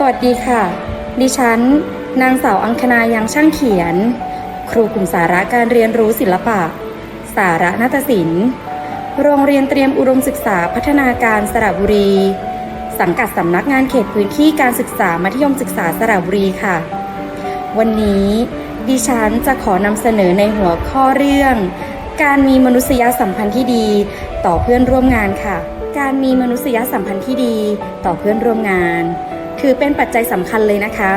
สวัสดีค่ะ ดิฉัน นางสาวอังคณายังช่างเขียน ครูกลุ่มสาระการเรียนรู้ศิลปะ สาระนาฏศิลป์ โรงเรียนเตรียมอุดมศึกษาพัฒนาการสระบุรี สังกัดสำนักงานเขตพื้นที่การศึกษามัธยมศึกษาสระบุรีค่ะ วันนี้ดิฉันจะขอนำเสนอในหัวข้อเรื่อง การมีมนุษยสัมพันธ์ที่ดี ต่อเพื่อนร่วมงานค่ะ การมีมนุษยสัมพันธ์ที่ดี ต่อเพื่อนร่วมงาน ถือเป็นปัจจัยสำคัญเลยนะคะ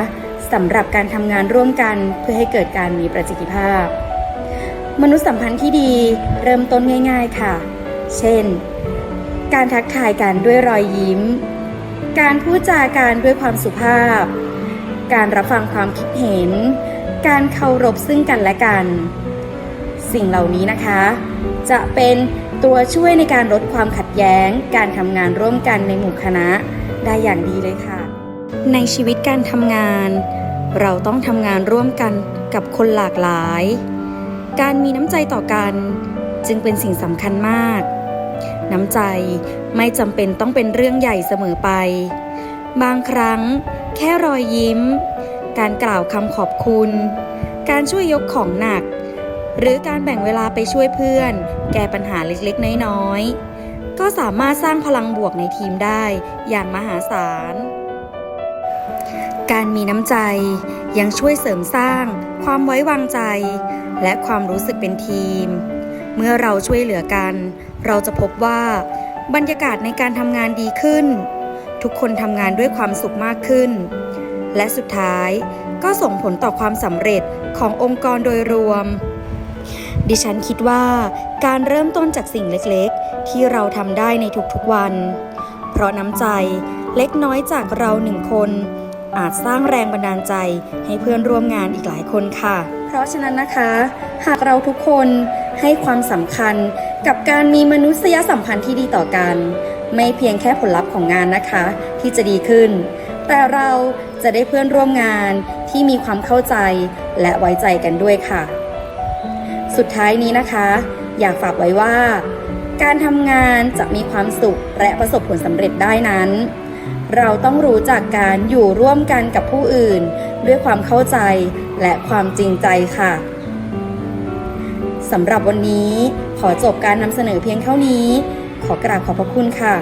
สำหรับการทำงานร่วมกันเพื่อให้เกิดการมีประสิทธิภาพ มนุษยสัมพันธ์ที่ดีเริ่มต้นง่าย ๆค่ะ เช่น การทักทายกันด้วยรอยยิ้ม การพูดจากันด้วยความสุภาพ การรับฟังความคิดเห็น การเคารพซึ่งกันและกัน สิ่งเหล่านี้นะคะ จะเป็นตัวช่วยในการลดความขัดแย้ง การทำงานร่วมกันในหมู่คณะได้อย่างดีเลยค่ะ ในชีวิตการทำงาน เราต้องทำงานร่วมกันกับคนหลากหลาย การมีน้ำใจต่อกัน จึงเป็นสิ่งสำคัญมาก น้ำใจไม่จำเป็นต้องเป็นเรื่องใหญ่เสมอไป บางครั้ง แค่รอยยิ้ม การกล่าวคำขอบคุณ การช่วยยกของหนัก หรือการแบ่งเวลาไปช่วยเพื่อน แก้ปัญหาเล็กๆ น้อยๆก็สามารถสร้างพลังบวกในทีมได้อย่างมหาศาล การมีน้ำใจยังช่วยเสริมสร้าง ความไว้วางใจ และความรู้สึกเป็นทีม เมื่อเราช่วยเหลือกัน เราจะพบว่าบรรยากาศในการทำงานดีขึ้น ทุกคนทำงานด้วยความสุขมากขึ้น และสุดท้ายก็ส่งผลต่อความสำเร็จขององค์กรโดยรวม ดิฉันคิดว่าการเริ่มต้นจากสิ่งเล็กๆ ที่เราทำได้ในทุกๆวัน เพราะน้ำใจเล็กน้อยจากเราหนึ่งคน อาจสร้างแรงบันดาลใจให้เพื่อนร่วมงานอีกหลายคนค่ะ เพราะฉะนั้นนะคะ หากเราทุกคนให้ความสำคัญกับการมีมนุษยสัมพันธ์ที่ดีต่อกัน ไม่เพียงแค่ผลลัพธ์ของงานนะคะ ที่จะดีขึ้น แต่เราจะได้เพื่อนร่วมงานที่มีความเข้าใจและไว้ใจกันด้วยค่ะ สุดท้ายนี้นะคะ อยากฝากไว้ว่า การทำงานจะมีความสุขและประสบผลสำเร็จได้นั้น เราต้องรู้จักการอยู่ร่วมกันกับผู้อื่น ด้วยความเข้าใจและความจริงใจค่ะสำหรับวันนี้ขอจบการนำเสนอเพียงเท่านี้ ขอกราบขอบพระคุณค่ะ